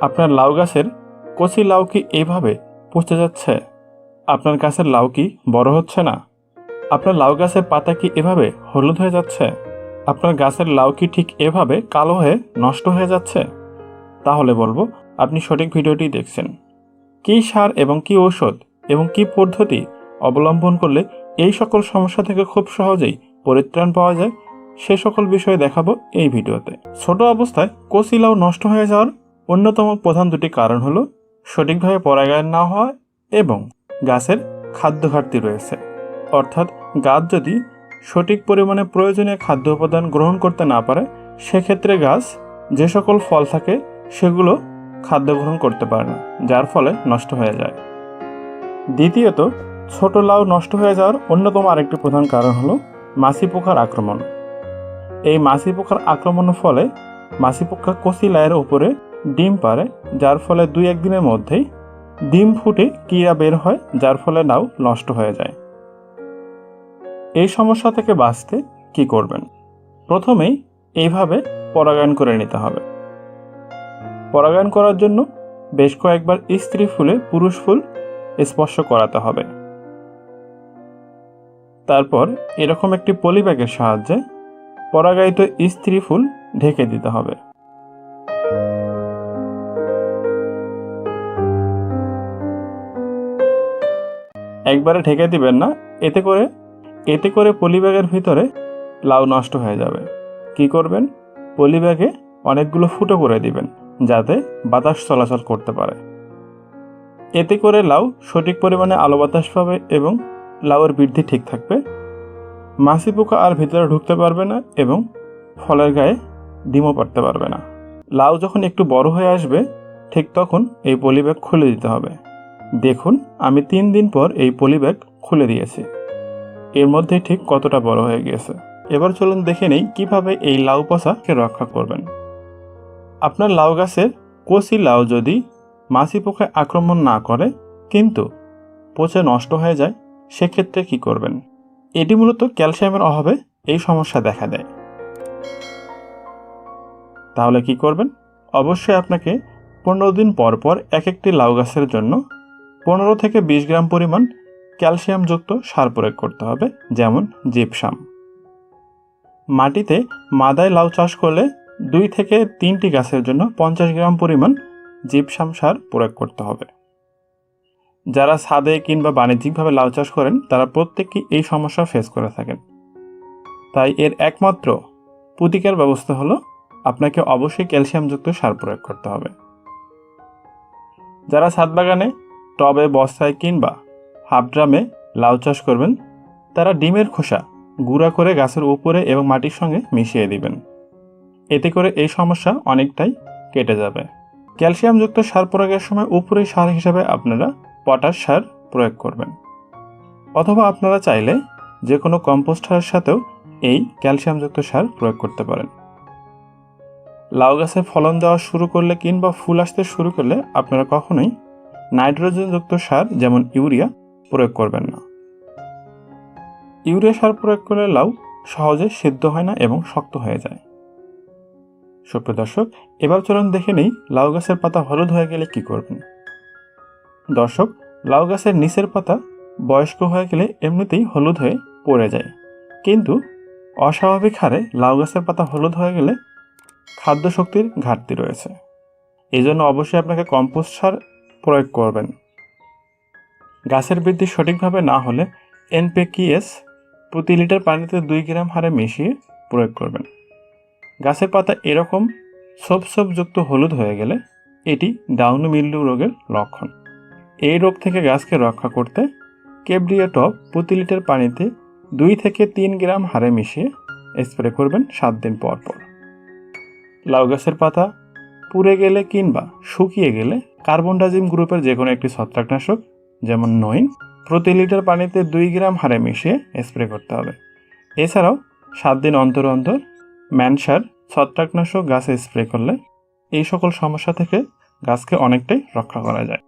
আপনার লাউ গাছের কচি লাউ কি এইভাবে পচে যাচ্ছে? আপনার গাছের লাউ কি বড় হচ্ছে না? আপনার লাউ গাছের পাতা কি এভাবে হলুদ হয়ে যাচ্ছে? আপনার গাছের লাউ কি ঠিক এভাবে কালো হয়ে নষ্ট হয়ে যাচ্ছে? তাহলে বলব, আপনি সঠিক ভিডিওটি দেখছেন। কী সার এবং কী ঔষধ এবং কী পদ্ধতি অবলম্বন করলে এই সকল সমস্যা থেকে খুব সহজেই পরিত্রাণ পাওয়া যায়? সে সকল বিষয়ে দেখাবো এই ভিডিওতে। ছোট অবস্থায় কচি লাউ নষ্ট হয়ে যাওয়ার অন্যতম প্রধান দুটি কারণ হলো সঠিকভাবে পরাগায়ন না হওয়া এবং গাছের খাদ্য ঘাটতি রয়েছে। অর্থাৎ গাছ যদি সঠিক পরিমাণে প্রয়োজনীয় খাদ্য উপাদান গ্রহণ করতে না পারে, সেক্ষেত্রে গাছ যে সকল ফল থাকে সেগুলো খাদ্য গ্রহণ করতে পারে না, যার ফলে নষ্ট হয়ে যায়। দ্বিতীয়ত, ছোট লাউ নষ্ট হয়ে যাওয়ার অন্যতম আরেকটি প্রধান কারণ হলো মাছি পোকার আক্রমণ। এই মাছি পোকার আক্রমণের ফলে মাছি পোকা কচি লাইয়ের উপরে ডিম পারে, যার ফলে দুই একদিনের মধ্যেই ডিম ফুটে কিরা বের হয়, যার ফলে লাউ নষ্ট হয়ে যায়। এই সমস্যা থেকে বাঁচতে কি করবেন? প্রথমেই এইভাবে পরাগায়ন করে নিতে হবে। পরাগায়ন করার জন্য বেশ কয়েকবার স্ত্রী ফুলে পুরুষ ফুল স্পর্শ করাতে হবে। তারপর এরকম একটি পলিব্যাগের সাহায্যে পরাগায়িত স্ত্রী ফুল ঢেকে দিতে হবে। একবারে ঢেকে দিবেন না, এতে করে এতে করে পলিব্যাগের ভিতরে লাউ নষ্ট হয়ে যাবে। কি করবেন? পলিব্যাগে অনেকগুলো ফুটো করে দিবেন, যাতে বাতাস চলাচল করতে পারে। এতে করে লাউ সঠিক পরিমাণে আলো বাতাস পাবে এবং লাউয়ের বৃদ্ধি ঠিক থাকবে। মাছি পোকা আর ভিতরে ঢুকতে পারবে না এবং ফলের গায়ে ডিমও পারতে পারবে না। লাউ যখন একটু বড় হয়ে আসবে, ঠিক তখন এই পলিব্যাগ খুলে দিতে হবে। দেখুন, আমি তিন দিন পর এই পলিব্যাগ খুলে দিয়েছি। এর মধ্যে ঠিক কতটা বড় হয়ে গিয়েছে এবার চলুন দেখে নেই কীভাবে এই লাউ পচাকে রক্ষা করবেন। আপনার লাউ গাছের কচি লাউ যদি মাছি পোকায় আক্রমণ না করে, কিন্তু পচে নষ্ট হয়ে যায়, সেক্ষেত্রে কি করবেন? এটি মূলত ক্যালসিয়ামের অভাবে এই সমস্যা দেখা দেয়। তাহলে কি করবেন? অবশ্যই আপনাকে পনেরো দিন পর পর এক একটি লাউ গাছের জন্য পনেরো থেকে বিশ গ্রাম পরিমাণ ক্যালসিয়ামযুক্ত সার প্রয়োগ করতে হবে, যেমন জিপসাম। মাটিতে মাদায় লাউ চাষ করলে দুই থেকে তিনটি গাছের জন্য পঞ্চাশ গ্রাম পরিমাণ জিপসাম সার প্রয়োগ করতে হবে। যারা ছাদে কিংবা বাণিজ্যিকভাবে লাউ চাষ করেন, তারা প্রত্যেকেই এই সমস্যা ফেস করে থাকেন। তাই এর একমাত্র প্রতিকার ব্যবস্থা হলো, আপনাকে অবশ্যই ক্যালসিয়ামযুক্ত সার প্রয়োগ করতে হবে। যারা ছাদ বাগানে টবে বস্তায় কিংবা হাফ ড্রামে লাউ চাষ করবেন। তারা ডিমের খোসা গুঁড়া করে গাছের উপরে এবং মাটির সঙ্গে মিশিয়ে দিবেন। এতে করে এই সমস্যা অনেকটাই কেটে যাবে। ক্যালসিয়ামযুক্ত সার প্রয়োগের সময় উপরে সার হিসাবে আপনারা পটাশ সার প্রয়োগ করবেন। অথবা আপনারা চাইলে যে কোনো কম্পোস্ট সারের সাথেও এই ক্যালসিয়ামযুক্ত সার প্রয়োগ করতে পারেন। লাউ গাছে ফলন দেওয়া শুরু করলে কিংবা ফুল আসতে শুরু করলে আপনারা কখনোই নাইট্রোজেনযুক্ত সার যেমন ইউরিয়া প্রয়োগ করবেন না। ইউরিয়া সার প্রয়োগ করলে লাউ সহজে সিদ্ধ হয় না এবং শক্ত হয়ে যায়। সুপ্রিয় দর্শক, এবার চলুন দেখে নেই লাউ গাছের পাতা হলুদ হয়ে গেলে কি করবেন। দর্শক, লাউ গাছের নিচের পাতা বয়স্ক হয়ে গেলে এমনিতেই হলুদ হয়ে পড়ে যায়। কিন্তু অস্বাভাবিক হারে লাউ গাছের পাতা হলুদ হয়ে গেলে খাদ্য শক্তির ঘাটতি রয়েছে। এই জন্য অবশ্যই আপনাকে কম্পোস্ট সার প্রয়োগ করবেন। গাছের বৃদ্ধি সঠিকভাবে না হলে এনপিকিএস প্রতি লিটার পানিতে দুই গ্রাম হারে মিশিয়ে প্রয়োগ করবেন। গাছের পাতা এরকম সোপ সোপযুক্ত হলুদ হয়ে গেলে এটি ডাউন মিল্ডু রোগের লক্ষণ। এই রোগ থেকে গাছকে রক্ষা করতে কেবরিয়া টপ প্রতি লিটার পানিতে দুই থেকে তিন গ্রাম হারে মিশিয়ে স্প্রে করবেন সাত দিন পর পর। লাউ গাছের পাতা পুড়ে গেলে কিংবা শুকিয়ে গেলে কার্বন ডাজিম গ্রুপের যে কোনো একটি ছত্রাকনাশক, যেমন নইন, প্রতি লিটার পানিতে দুই গ্রাম হারে মিশিয়ে স্প্রে করতে হবে। এছাড়াও সাত দিন অন্তর অন্তর ম্যানসার ছত্রাকনাশক গাছে স্প্রে করলে এই সকল সমস্যা থেকে গাছকে অনেকটাই রক্ষা করা যায়।